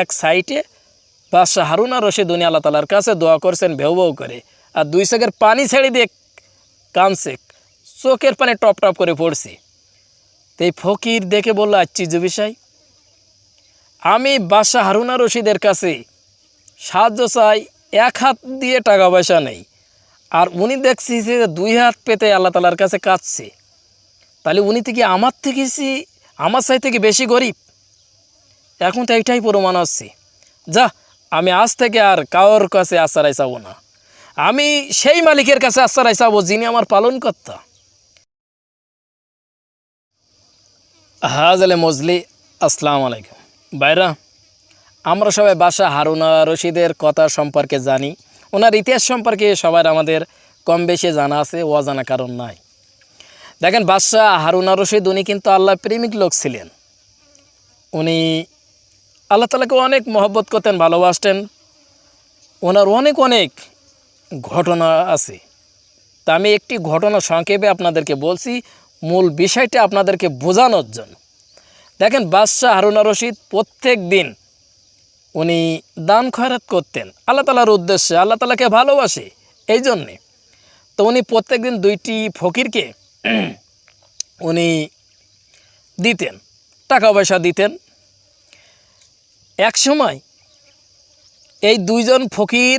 এক সাইটে বাদশাহ হারুনা রশিদ, উনি আল্লাহ তালার কাছে দোয়া করছেন, ভেউ ভেউ করে। আর দুই চোখের পানি ছেড়ে দিয়ে কানছে চোখের পানি টপ টপ করে পড়ছে। তো এই ফকির দেখে বলল আশ্চর্য বিষয় আমি বাদশাহ হারুনা রশিদের কাছে সাহায্য চাই, এক হাত দিয়ে টাকা পয়সা নেই। আর উনি দেখছি যে দুই হাত পেতে আল্লাহ তালার কাছে কাঁদছে। তাহলে উনি থেকে আমার থেকে আমার সাই থেকে বেশি গরিব? এখন তো এইটাই প্রমাণ হচ্ছে যা, আমি আজ থেকে আর কারোর কাছে আশ্রয় চাবো না। আমি সেই মালিকের কাছে আশ্রয় চাবো যিনি আমার পালন কর্তা হাজলে মজলি, আসসালামু আলাইকুম। বাইরা, আমরা সবাই বাসা হারুনা রশিদের কথা সম্পর্কে জানি। ওনার ইতিহাস সম্পর্কে সবার আমাদের কম বেশি জানা আছে অজানা কারণ নাই। দেখেন, বাদশাহ হারুনা রশিদ, উনি কিন্তু আল্লাহ প্রেমিক লোক ছিলেন। উনি আল্লাহ তালাকে অনেক মহব্বত করতেন, ভালোবাসতেন। ওনার অনেক অনেক ঘটনা আছে। তা আমি একটি ঘটনা সংক্ষেপে আপনাদেরকে বলছি, মূল বিষয়টা আপনাদেরকে বোঝানোর জন্য। দেখেন, বাদশাহ হারুনা রশিদ প্রত্যেক দিন উনি দান খয়রাত করতেন, আল্লাহ তালার উদ্দেশ্যে, আল্লাহ তালাকে ভালোবাসে, এই জন্যে। তো উনি প্রত্যেক দিন দুইটি ফকিরকে উনি দিতেন, টাকা পয়সা দিতেন এক সময় এই দুইজন ফকির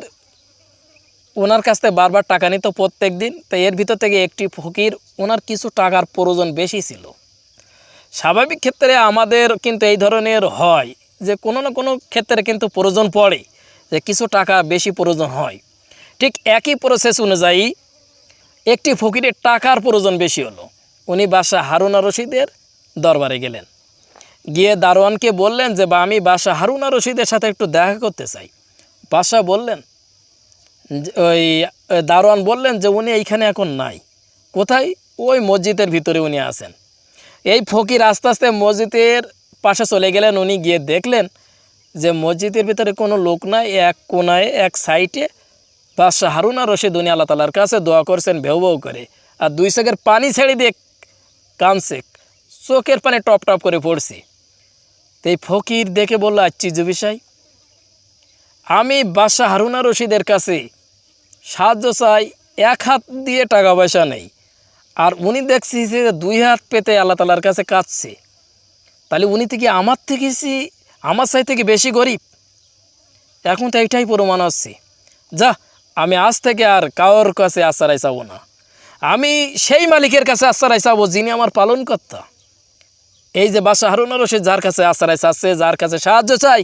ওনার কাছ থেকে বারবার টাকা নিত প্রত্যেক দিন। তো এর ভিতর থেকে একটি ফকির, ওনার কিছু টাকার প্রয়োজন বেশি ছিল। স্বাভাবিক ক্ষেত্রে আমাদের কিন্তু এই ধরনের হয় যে কোনো না কোনো ক্ষেত্রে কিন্তু প্রয়োজন পড়ে যে কিছু টাকা বেশি প্রয়োজন হয়। ঠিক একই প্রসেস অনুযায়ী একটি ফকিরের টাকার প্রয়োজন বেশি হলো। উনি বাসা হারুনা রশিদের দরবারে গেলেন। গিয়ে দারোয়ানকে বললেন যে, বা, আমি বাসা হারুনা রশিদের সাথে একটু দেখা করতে চাই। বাসা বললেন ওই ওই দারোয়ান বললেন যে, উনি এইখানে এখন নাই। কোথায়? ওই মসজিদের ভিতরে উনি আছেন। এই ফকির আস্তে আস্তে মসজিদের পাশে চলে গেলেন। উনি গিয়ে দেখলেন যে, মসজিদের ভিতরে কোনো লোক নাই, এক কোনায়, এক সাইটে বাদশাহ হারুনা রশিদ উনি আল্লাহ তালার কাছে দোয়া করছেন, ভেউ ভেউ করে। আর দুই চোখের পানি ছেড়ে দিয়ে কানছে চোখের পানি টপ টপ করে পড়ছে। তো এই ফকির দেখে বলল আশ্চর্য বিষয় আমি বাদশাহ হারুনা রশিদের কাছে সাহায্য চাই, এক হাত দিয়ে টাকা পয়সা নেই। আর উনি দেখছি যে দুই হাত পেতে আল্লাহ তালার কাছে কাঁদছে। তাহলে উনি থেকে আমার থেকে সে- আমার সাই থেকে বেশি গরিব? এখন তো এইটাই প্রমাণ হচ্ছে। যা, আমি আজ থেকে আর কারোর কাছে আশ্রয় চাবো না। আমি সেই মালিকের কাছে আশ্রয় চাবো যিনি আমার পালন কর্তা এই যে বাসা হারুনা রশিদ যার কাছে আশ্রয় চাচ্ছে, যার কাছে সাহায্য চাই,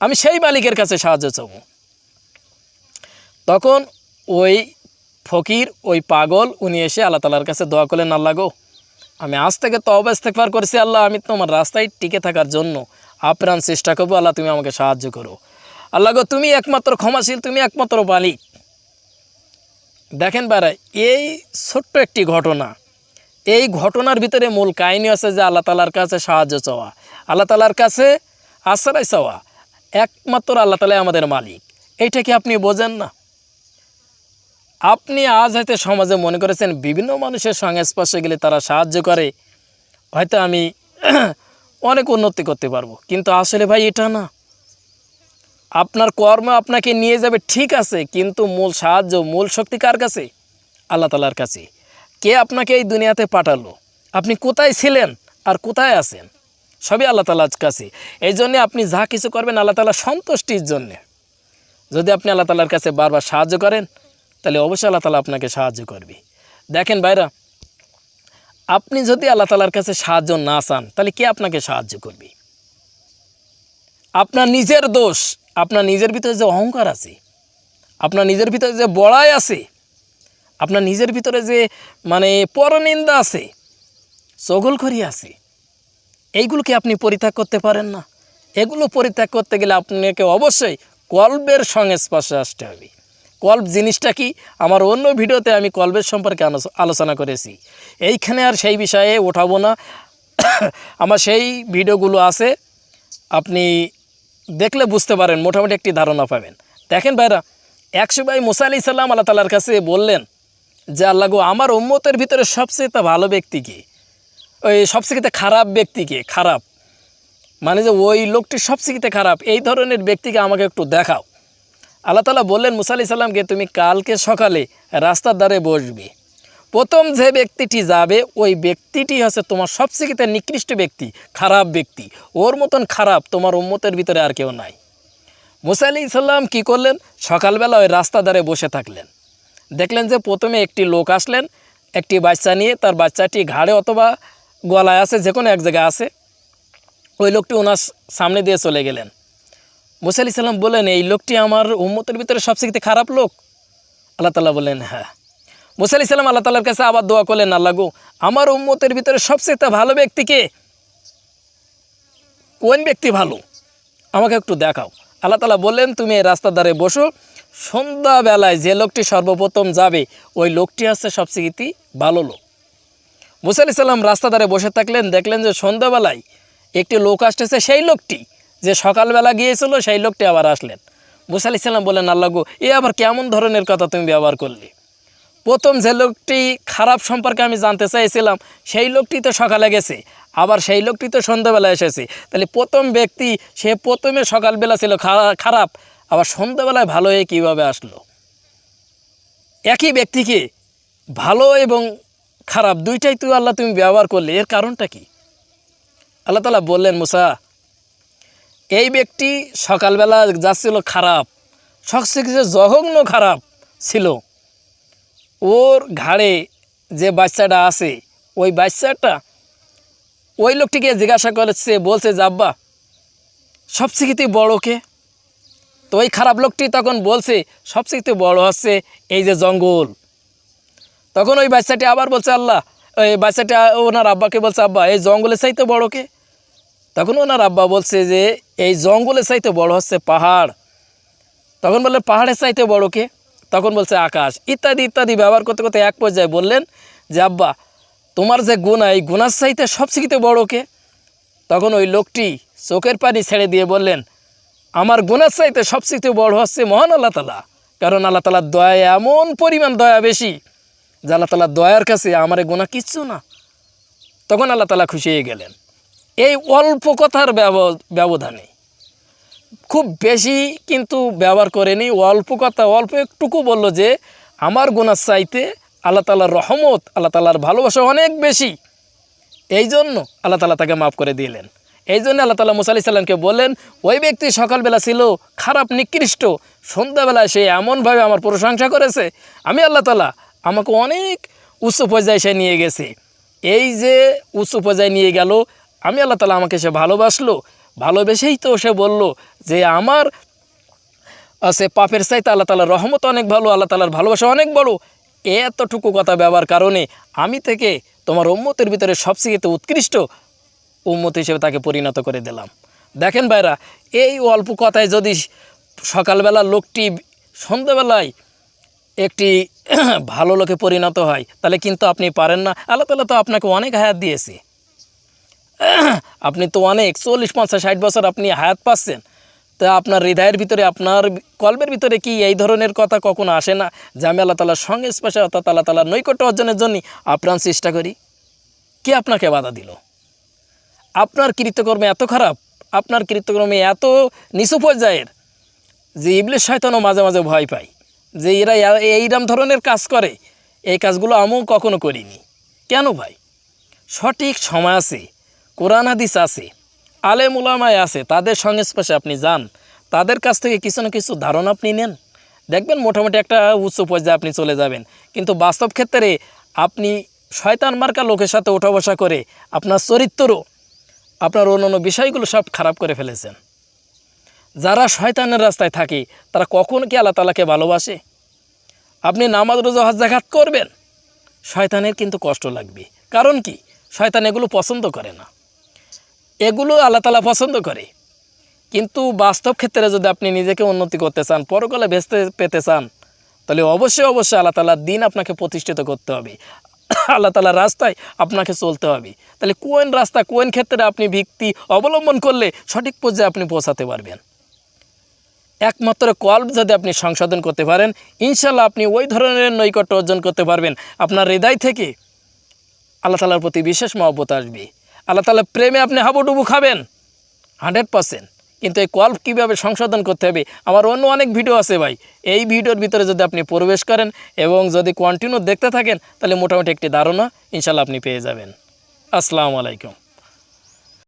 আমি সেই মালিকের কাছে সাহায্য চাবো। তখন ওই ফকির, ওই পাগল, উনি এসে আল্লাহ তালার কাছে দোয়া করলেন, আল্লাহ গো, আমি আজ থেকে তবে ইস্তেকবার করেছি, আল্লাহ, আমি তোমার রাস্তায় টিকে থাকার জন্য আপ্রাণ চেষ্টা করব, আল্লাহ, তুমি আমাকে সাহায্য করো। আল্লাহ গো, তুমি একমাত্র ক্ষমাশীল, তুমি একমাত্র মালিক। দেখেন বারা এই ছোট্ট একটি ঘটনা এই ঘটনার ভিতরে মূল কাহিনী আছে যে আল্লাহ তালার কাছে সাহায্য চাওয়া। আল্লাহ তালার কাছে আশ্রয় চাওয়া। একমাত্র আল্লাহ তালাই আমাদের মালিক। এইটা কি আপনি বোঝেন না? আপনি আজ হয়তো সমাজে মনে করেছেন বিভিন্ন মানুষের সংস্পর্শে গেলে তারা সাহায্য করে। হয়তো আমি অনেক উন্নতি করতে পারব। কিন্তু আসলে ভাই এটা না। আপনার কর্ম আপনাকে নিয়ে যাবে ঠিক আছে, কিন্তু মূল সাহায্য, মূল শক্তি কার কাছে? আল্লাহ তালার কাছে। কে আপনাকে এই দুনিয়াতে পাঠালো? আপনি কোথায় ছিলেন আর কোথায় আছেন? সবই আল্লাহ তালার কাছে। এই জন্যে আপনি যা কিছু করবেন আল্লাহ তালা সন্তুষ্টির জন্যে। যদি আপনি আল্লাহ তালার কাছে বারবার সাহায্য করেন, তাহলে অবশ্যই আল্লাহ তালা আপনাকে সাহায্য করবে। দেখেন ভাইরা, আপনি যদি আল্লাহ তালার কাছে সাহায্য না চান, তাহলে কে আপনাকে সাহায্য করবে? আপনার নিজের দোষ, আপনার নিজের ভিতরে যে অহংকার আছে, আপনার নিজের ভিতরে যে বড়াই আছে আপনার নিজের ভিতরে যে মানে পরনিন্দা আছে চগলখড়ি আছে এইগুলোকে আপনি পরিত্যাগ করতে পারেন না? এগুলো পরিত্যাগ করতে গেলে আপনাকে অবশ্যই কল্পের সংস্পর্শে আসতে হবে। কল্প জিনিসটা কি? আমার অন্য ভিডিওতে আমি কল্পের সম্পর্কে আলোচনা করেছি। এইখানে আর সেই বিষয়ে ওঠাবো না। আমার সেই ভিডিওগুলো আছে, আপনি দেখলে বুঝতে পারেন, মোটামুটি একটি ধারণা পাবেন। দেখেন ভাইরা, একশো ভাই মুসা আলি সাল্লাম আল্লাহ তালার কাছে বললেন যে আল্লাহ আমার উম্মতের ভিতরে সবচেয়ে ভালো ব্যক্তি কি? ওই সবচেয়ে খারাপ ব্যক্তিকে খারাপ। মানে যে ওই লোকটি সবচেয়ে খারাপ। এই ধরনের ব্যক্তিকে আমাকে একটু দেখাও। আল্লাহ তালা বললেন, মুসা আলি সাল্লামকে তুমি কালকে সকালে রাস্তার ধারে বসবে। প্রথম যে ব্যক্তিটি যাবে, ওই ব্যক্তিটি হচ্ছে তোমার সবচেয়ে নিকৃষ্ট ব্যক্তি, খারাপ ব্যক্তি। ওর মতন খারাপ তোমার উম্মতের ভিতরে আর কেউ নাই। মুসা আলি সাল্লাম কী করলেন? সকালবেলা ওই রাস্তা ধারে বসে থাকলেন। দেখলেন যে প্রথমে একটি লোক আসলেন, একটি বাচ্চা নিয়ে, তার বাচ্চাটি ঘাড়ে অথবা গলায় আছে, যে কোনো এক জায়গায় আছে। ওই লোকটি ওনার সামনে দিয়ে চলে গেলেন। মুসা আলি সাল্লাম বললেন, এই লোকটি আমার উম্মতের ভিতরে সবচেয়ে খারাপ লোক? আল্লাহ তালা বললেন হ্যাঁ। মুসা আলি সাল্লাম আল্লাহ তালার কাছে আবার দোয়া করলেন, আল্লাহ গো, আমার উম্মতের ভিতরে সবচেয়ে ভালো ব্যক্তিকে কোন ব্যক্তি ভালো? আমাকে একটু দেখাও। আল্লাহ তালা বললেন, তুমি এই রাস্তার ধারে বসো সন্ধ্যাবেলায় যে লোকটি সর্বপ্রথম যাবে, ওই লোকটি হচ্ছে সবচেয়ে ভালো লোক। মুসা আলি সাল্লাম রাস্তা ধারে বসে থাকলেন, দেখলেন যে সন্ধ্যাবেলায় একটি লোক আসতেছে, সেই লোকটি যে সকালবেলা গিয়েছিল, সেই লোকটি আবার আসলেন। মুসা সাল্লাম বললেন, আল্লাহ এ আবার কেমন ধরনের কথা তুমি ব্যবহার করলে? প্রথম যে লোকটি খারাপ সম্পর্কে আমি জানতে চাইছিলাম, সেই লোকটি তো সকালে গেছে, আবার সেই লোকটি তো সন্ধ্যাবেলা এসেছে। তাহলে প্রথম ব্যক্তি, সে প্রথমে সকালবেলা ছিল খারাপ আবার সন্ধ্যাবেলায় ভালো হয়ে কীভাবে আসলো? একই ব্যক্তিকে ভালো এবং খারাপ দুইটাই তুই আল্লাহ তুমি ব্যবহার করলে, এর কারণটা কি? আল্লাহ তালা বললেন, মুসা, এই ব্যক্তি সকালবেলা যাচ্ছিল খারাপ, সবচেয়ে জঘন্য খারাপ ছিল। ওর ঘাড়ে যে বাচ্চাটা আছে, ওই বাচ্চাটা ওই লোকটিকে জিজ্ঞাসা করেছে, বলছে যাব্বা সবচেয়ে বড় কে? তো ওই খারাপ লোকটি তখন বলছে, সবচেয়ে বড় হচ্ছে এই যে জঙ্গল। তখন ওই বাচ্চাটি আবার বলছে, আল্লাহ, ওই বাচ্চাটা, ওনার আব্বাকে বলছে, আব্বা, এই জঙ্গলের চাইতে বড় কে? তখন ওনার আব্বা বলছে যে, এই জঙ্গলের চাইতে বড় হচ্ছে পাহাড়। তখন বললে, পাহাড়ের চাইতে বড় কে? তখন বলছে, আকাশ। ইত্যাদি ইত্যাদি ব্যবহার করতে করতে এক পর্যায়ে বললেন যে, আব্বা, তোমার যে গুণা, এই গুণার চাইতে সবচেয়ে বড় কে? তখন ওই লোকটি চোখের পানি ছেড়ে দিয়ে বললেন আমার গুণার চাইতে সবচেয়ে বড় হচ্ছে মহান আল্লাহ তালা। কারণ আল্লাহ তালার দয়া এমন পরিমাণ দয়া বেশি, যে আল্লাহ তালার দয়ার কাছে আমার গুণা কিচ্ছু না। তখন আল্লাহ তালা খুশি হয়ে গেলেন। এই অল্প কথার ব্যব- ব্যবধানে। খুব বেশি কিন্তু ব্যবহার করেনি, অল্প কথা, অল্প একটুকু বলল যে, আমার গুণার চাইতে আল্লাহ তালার রহমত, আল্লাহ তালার ভালোবাসা অনেক বেশি। এই জন্য আল্লাহ তালা তাকে মাফ করে দিলেন। এই জন্য আল্লাহ তালা মুসা আলি বললেন, ওই ব্যক্তি সকালবেলা ছিল, খারাপ, নিকৃষ্ট। সন্ধ্যাবেলায় সে এমনভাবে আমার প্রশংসা করেছে। আমি আল্লাহ তালা আমাকে অনেক উচ্চ পর্যায়ে সে নিয়ে গেছে। এই যে উচ্চ পর্যায়ে নিয়ে গেল, আমি আল্লাহ তালা আমাকে সে ভালোবাসলো। ভালোবেসেই তো সে বলল যে আমার, সে পাপের চাইতে আল্লাহ তালার রহমত অনেক ভালো, আল্লাহ তালার ভালোবাসা অনেক বড়। এতটুকু কথা ব্যবহার কারণে আমি থেকে তোমার উম্মতের ভিতরে সবচেয়ে উৎকৃষ্ট উম্মত হিসেবে তাকে পরিণত করে দিলাম। দেখেন ভাইরা, এই অল্প কথায় যদি সকালবেলা লোকটি সন্ধ্যাবেলায় একটি ভালো লোকে পরিণত হয়, তাহলে কিন্তু আপনি পারেন না। আল্লাহ তালা তো আপনাকে অনেক হায়াত দিয়েছে। আপনি তো অনেক, চল্লিশ, পঞ্চাশ, ষাট বছর আপনি হায়াত পাচ্ছেন। তা আপনার হৃদয়ের ভিতরে, আপনার কল্পের ভিতরে কি এই ধরনের কথা কখনো আসে না, যে আমি আল্লাহ তালার সঙ্গে স্পেশে অর্থাৎ আল্লাহ তালার নৈকট্য অর্জনের জন্য আপ্রাণ চেষ্টা করি? কে আপনাকে বাধা দিল? আপনার কৃতকর্মে এত খারাপ, আপনার কৃতকর্মে এত নিচু পর্যায়ের যে ইবলিশ শয়তানও মাঝে মাঝে ভয় পায় যে এরা এ- এইরকম ধরনের কাজ করে, এই কাজগুলো আমিও কখনো করিনি। কেন ভাই? সঠিক সময় আছে, কোরআন হাদিস আছে, আলেম উলামায় আছে, তাদের সংস্পর্শে আপনি যান, তাদের কাছ থেকে কিছু না কিছু ধারণা আপনি নেন। দেখবেন মোটামুটি একটা উচ্চ পর্যায়ে আপনি চলে যাবেন। কিন্তু বাস্তব ক্ষেত্রে আপনি শয়তান মার্কা লোকের সাথে ওঠা বসা করে আপনার চরিত্র আপনার অন্যান্য বিষয়গুলো সব খারাপ করে ফেলেছেন। যারা শয়তানের রাস্তায় থাকে, তারা কখন কি আল্লাহ তালাকে ভালোবাসে? আপনি নামাজ, রোজা, হজ জাকাত করবেন? শয়তানের কিন্তু কষ্ট লাগবে। কারণ কি? শয়তান এগুলো পছন্দ করে না। এগুলো আল্লাহ তালা পছন্দ করে। কিন্তু বাস্তব ক্ষেত্রে যদি আপনি নিজেকে উন্নতি করতে চান, পরকালে ভেস্তে পেতে চান, তাহলে অবশ্যই অবশ্যই আল্লাহ তালার দিন আপনাকে প্রতিষ্ঠিত করতে হবে। আল্লাহ তালার রাস্তায় আপনাকে চলতে হবে। তাহলে কোন রাস্তা, কোন ক্ষেত্রে আপনি ভিত্তি অবলম্বন করলে সঠিক পর্যায়ে আপনি পৌঁছাতে পারবেন? একমাত্র কল্প যদি আপনি সংশোধন করতে পারেন ইনশাল্লাহ আপনি ওই ধরনের নৈকট্য অর্জন করতে পারবেন। আপনার হৃদয় থেকে আল্লাহ তালার প্রতি বিশেষ মহব্বত আসবে। আল্লাহ তালার প্রেমে আপনি হাবুডুবু খাবেন। Hundred percent. কিন্তু এই কল কীভাবে সংশোধন করতে হবে? আমার অন্য অনেক ভিডিও আছে ভাই। এই ভিডিওর ভিতরে যদি আপনি প্রবেশ করেন এবং যদি কন্টিনিউ দেখতে থাকেন, তাহলে মোটামুটি একটি ধারণা ইনশাল্লাহ আপনি পেয়ে যাবেন। আসসালামু আলাইকুম।